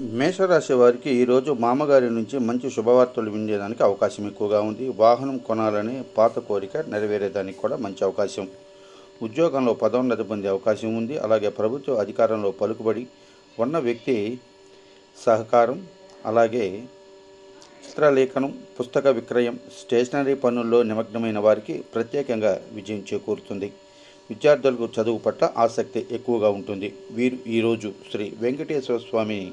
మేషరాశి వారికి ఈరోజు మామగారి నుంచి మంచి శుభవార్తలు వినేదానికి అవకాశం ఎక్కువగా ఉంది. వాహనం కొనాలని పాత కోరిక నెరవేరేదానికి కూడా మంచి అవకాశం. ఉద్యోగంలో పదోన్నతి పొందే అవకాశం ఉంది. అలాగే ప్రభుత్వ అధికారంలో పలుకుబడి ఉన్న వ్యక్తి సహకారం అలాగే చిత్రలేఖనం పుస్తక విక్రయం స్టేషనరీ పనుల్లో నిమగ్నమైన వారికి ప్రత్యేకంగా విజయం చేకూరుతుంది. విద్యార్థులకు చదువు పట్ల ఆసక్తి ఎక్కువగా ఉంటుంది. వీరు ఈరోజు శ్రీ వెంకటేశ్వర స్వామిని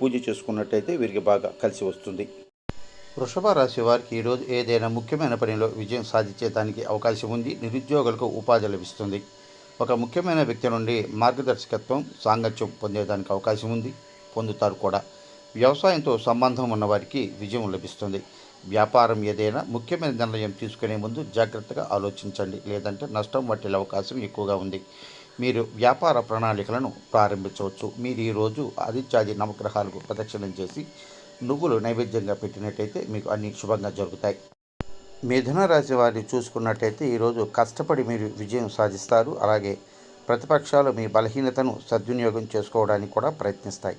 పూజ చేసుకున్నట్టయితే వీరికి బాగా కలిసి వస్తుంది. వృషభ రాశి వారికి ఈరోజు ఏదైనా ముఖ్యమైన పనిలో విజయం సాధించేదానికి అవకాశం ఉంది. నిరుద్యోగులకు ఉపాధి లభిస్తుంది. ఒక ముఖ్యమైన వ్యక్తి నుండి మార్గదర్శకత్వం సాంగత్యం పొందేదానికి అవకాశం ఉంది. పొందుతారు కూడా. వ్యవసాయంతో సంబంధం ఉన్నవారికి విజయం లభిస్తుంది. వ్యాపారం ఏదైనా ముఖ్యమైన నిర్ణయం తీసుకునే ముందు జాగ్రత్తగా ఆలోచించండి. లేదంటే నష్టం వాటిల్ల అవకాశం ఎక్కువగా ఉంది. మీరు వ్యాపార ప్రణాళికలను ప్రారంభించవచ్చు. మీరు ఈరోజు ఆదిత్యాది నవగ్రహాలకు ప్రదక్షిణం చేసి నువ్వులు నైవేద్యంగా పెట్టినట్టయితే మీకు అన్ని శుభంగా జరుగుతాయి. మిథున రాశి వారిని చూసుకున్నట్టయితే ఈరోజు కష్టపడి మీరు విజయం సాధిస్తారు. అలాగే ప్రతిపక్షాలు మీ బలహీనతను సద్వినియోగం చేసుకోవడానికి కూడా ప్రయత్నిస్తాయి.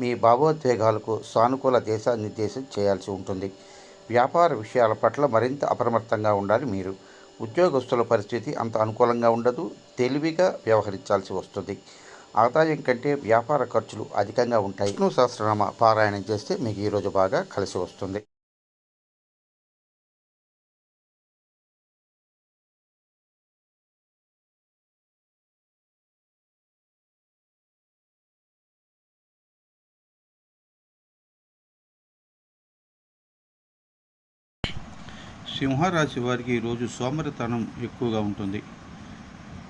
మీ భావోద్వేగాలకు సానుకూల దిశానిర్దేశం చేయాల్సి ఉంటుంది. వ్యాపార విషయాల పట్ల మరింత అప్రమత్తంగా ఉండాలి మీరు. ఉద్యోగస్తుల పరిస్థితి అంత అనుకూలంగా ఉండదు తెలివిగా వ్యవహరించాల్సి వస్తుంది. ఆదాయం కంటే వ్యాపార ఖర్చులు అధికంగా ఉంటాయి. విష్ణు సహస్రనామ పారాయణం చేస్తే మీకు ఈరోజు బాగా కలిసి వస్తుంది. సింహరాశి వారికి ఈరోజు సోమరితనం ఎక్కువగా ఉంటుంది.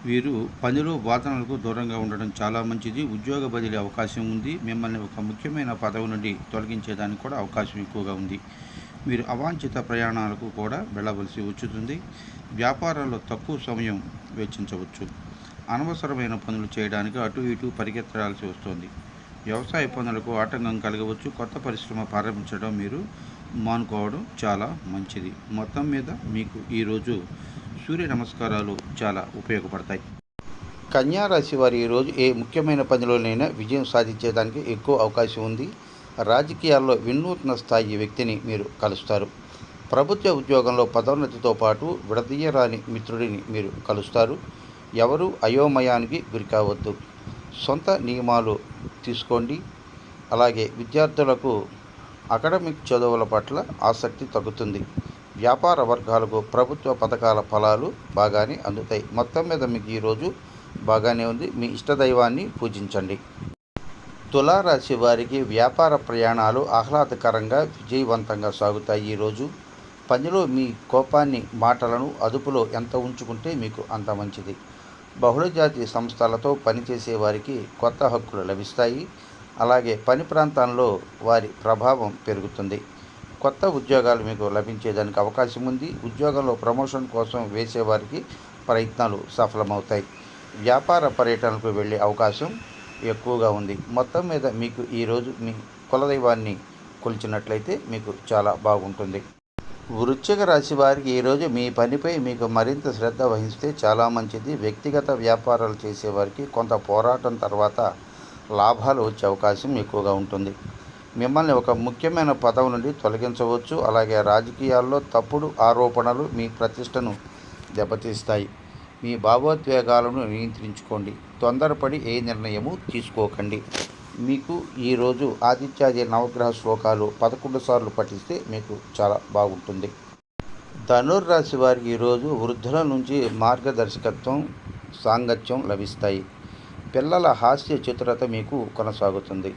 వీరు పనిలో బాధనలకు దూరంగా ఉండడం చాలా మంచిది. ఉద్యోగ బదిలీ అవకాశం ఉంది. మిమ్మల్ని ఒక ముఖ్యమైన పదవి నుండి తొలగించేదానికి కూడా అవకాశం ఎక్కువగా ఉంది. మీరు అవాంఛిత ప్రయాణాలకు కూడా వెళ్ళవలసి వచ్చుతుంది. వ్యాపారాల్లో తక్కువ సమయం వెచ్చించవచ్చు. అనవసరమైన పనులు చేయడానికి అటు ఇటు పరిగెత్తడాల్సి వస్తుంది. వ్యవసాయ పనులకు ఆటంకం కలగవచ్చు. కొత్త పరిశ్రమ ప్రారంభించడం మీరు మానుకోవడం చాలా మంచిది. మొత్తం మీద మీకు ఈరోజు సూర్య నమస్కారాలు చాలా ఉపయోగపడతాయి. కన్యా రాశి వారి ఈరోజు ఏ ముఖ్యమైన పనిలోనైనా విజయం సాధించేదానికి ఎక్కువ అవకాశం ఉంది. రాజకీయాల్లో వినూత్న స్థాయి వ్యక్తిని మీరు కలుస్తారు. ప్రభుత్వ ఉద్యోగంలో పదోన్నతితో పాటు విడదీయరాని మిత్రుడిని మీరు కలుస్తారు. ఎవరు అయోమయానికి గురి కావద్దు. సొంత నియమాలు తీసుకోండి. అలాగే విద్యార్థులకు అకాడమిక్ చదువుల పట్ల ఆసక్తి తగ్గుతుంది. వ్యాపార వర్గాలకు ప్రభుత్వ పథకాల ఫలాలు బాగానే అందుతాయి. మొత్తం మీద మీకు ఈరోజు బాగానే ఉంది. మీ ఇష్టదైవాన్ని పూజించండి. తులారాశి వారికి వ్యాపార ప్రయాణాలు ఆహ్లాదకరంగా విజయవంతంగా సాగుతాయి. ఈరోజు పనిలో మీ కోపాన్ని మాటలను అదుపులో ఎంత ఉంచుకుంటే మీకు అంత మంచిది. బహుళజాతి సంస్థలతో పనిచేసే వారికి కొత్త హక్కులు లభిస్తాయి. అలాగే పని ప్రాంతాల్లో వారి ప్రభావం పెరుగుతుంది. కొత్త ఉద్యోగాలు మీకు లభించేదానికి అవకాశం ఉంది. ఉద్యోగంలో ప్రమోషన్ కోసం వేసేవారికి ప్రయత్నాలు సఫలమవుతాయి. వ్యాపార పర్యటనకు వెళ్ళే అవకాశం ఎక్కువగా ఉంది. మొత్తం మీద మీకు ఈరోజు మీ కులదైవాన్ని కొలిచినట్లయితే మీకు చాలా బాగుంటుంది. వృశ్చిక రాశి వారికి ఈరోజు మీ పనిపై మీకు మరింత శ్రద్ధ వహిస్తే చాలా మంచిది. వ్యక్తిగత వ్యాపారాలు చేసేవారికి కొంత పోరాటం తర్వాత లాభాలు వచ్చే అవకాశం ఎక్కువగా ఉంటుంది. మిమ్మల్ని ఒక ముఖ్యమైన పదవి నుండి తొలగించవచ్చు. అలాగే రాజకీయాల్లో తప్పుడు ఆరోపణలు మీ ప్రతిష్టను దెబ్బతీస్తాయి. మీ భావోద్వేగాలను నియంత్రించుకోండి. తొందరపడి ఏ నిర్ణయము తీసుకోకండి. మీకు ఈరోజు ఆదిత్యాది నవగ్రహ శ్లోకాలు పదకొండు సార్లు పఠిస్తే మీకు చాలా బాగుంటుంది. ధనుర్రాశి వారికి ఈరోజు వృద్ధుల నుంచి మార్గదర్శకత్వం సాంగత్యం లభిస్తాయి. పిల్లల హాస్య చతురత మీకు కొనసాగుతుంది.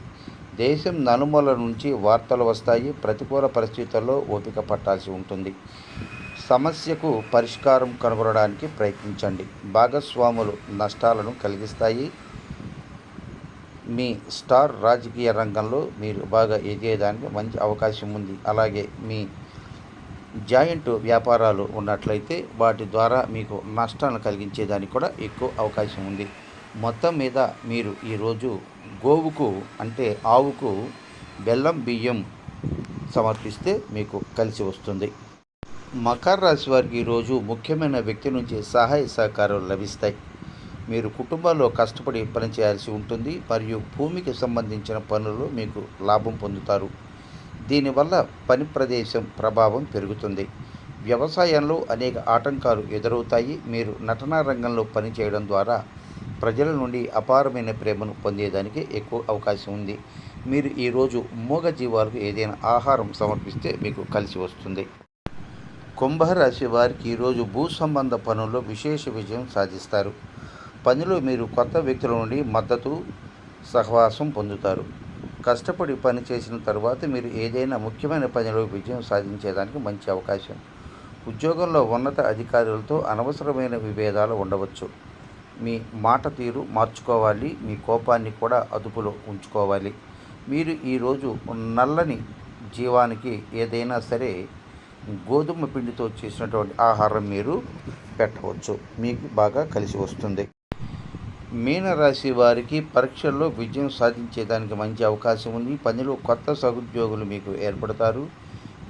దేశం నలుమూల నుంచి వార్తలు వస్తాయి ప్రతికూల పరిస్థితుల్లో ఓపిక పట్టాల్సి ఉంటుంది. సమస్యకు పరిష్కారం కనుగొనడానికి ప్రయత్నించండి. భాగస్వాములు నష్టాలను కలిగిస్తాయి. మీ స్టార్ రాజకీయ రంగంలో మీరు బాగా ఎదిగేదానికి మంచి అవకాశం ఉంది. అలాగే మీ జాయింట్ వ్యాపారాలు ఉన్నట్లయితే వాటి ద్వారా మీకు నష్టాలను కలిగించేదానికి కూడా ఎక్కువ అవకాశం ఉంది. మొత్తం మీద మీరు ఈరోజు గోవుకు అంటే ఆవుకు బెల్లం బియ్యం సమర్పిస్తే మీకు కలిసి వస్తుంది. మకర రాశి వారికి ఈరోజు ముఖ్యమైన వ్యక్తి నుంచి సహాయ సహకారాలు లభిస్తాయి. మీరు కుటుంబాల్లో కష్టపడి పనిచేయాల్సి ఉంటుంది. మరియు భూమికి సంబంధించిన పనుల్లో మీకు లాభం పొందుతారు. దీనివల్ల పని ప్రదేశం ప్రభావం పెరుగుతుంది. వ్యవసాయంలో అనేక ఆటంకాలు ఎదురవుతాయి. మీరు నటనా రంగంలో పనిచేయడం ద్వారా ప్రజల నుండి అపారమైన ప్రేమను పొందేదానికి ఎక్కువ అవకాశం ఉంది. మీరు ఈరోజు మూగ జీవాలకు ఏదైనా ఆహారం సమర్పిస్తే మీకు కలిసి వస్తుంది. కుంభరాశి వారికి ఈరోజు భూ సంబంధ పనుల్లో విశేష విజయం సాధిస్తారు. పనిలో మీరు కొత్త వ్యక్తుల నుండి మద్దతు సహవాసం పొందుతారు. కష్టపడి పని చేసిన తర్వాత మీరు ఏదైనా ముఖ్యమైన పనిలో విజయం సాధించేదానికి మంచి అవకాశం. ఉద్యోగంలో ఉన్నత అధికారులతో అనవసరమైన విభేదాలు ఉండవచ్చు. మీ మాట తీరు మార్చుకోవాలి మీ కోపాన్ని కూడా అదుపులో ఉంచుకోవాలి. మీరు ఈరోజు నల్లని జీవానికి ఏదైనా సరే గోధుమ పిండితో చేసినటువంటి ఆహారం మీరు పెట్టవచ్చు. మీకు బాగా కలిసి వస్తుంది. మీనరాశి వారికి పరీక్షల్లో విజయం సాధించేదానికి మంచి అవకాశం ఉంది. పనిలో కొత్త సహోద్యోగులు మీకు ఏర్పడతారు.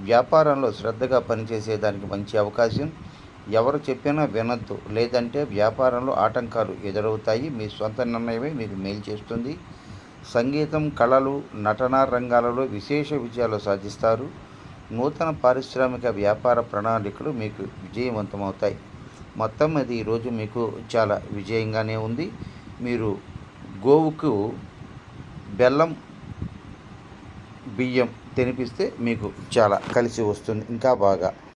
వ్యాపారంలో శ్రద్ధగా పనిచేసేదానికి మంచి అవకాశం. ఎవరు చెప్పినా వినొద్దు. లేదంటే వ్యాపారంలో ఆటంకాలు ఎదురవుతాయి. మీ సొంత నిర్ణయమే మీకు మేలు చేస్తుంది. సంగీతం కళలు నటనా రంగాలలో విశేష విజయాలు సాధిస్తారు. నూతన పారిశ్రామిక వ్యాపార ప్రణాళికలు మీకు విజయవంతమవుతాయి. మొత్తం అది ఈరోజు మీకు చాలా విజయంగానే ఉంది. మీరు గోవుకు బెల్లం బియ్యం తినిపిస్తే మీకు చాలా కలిసి వస్తుంది. ఇంకా బాగా.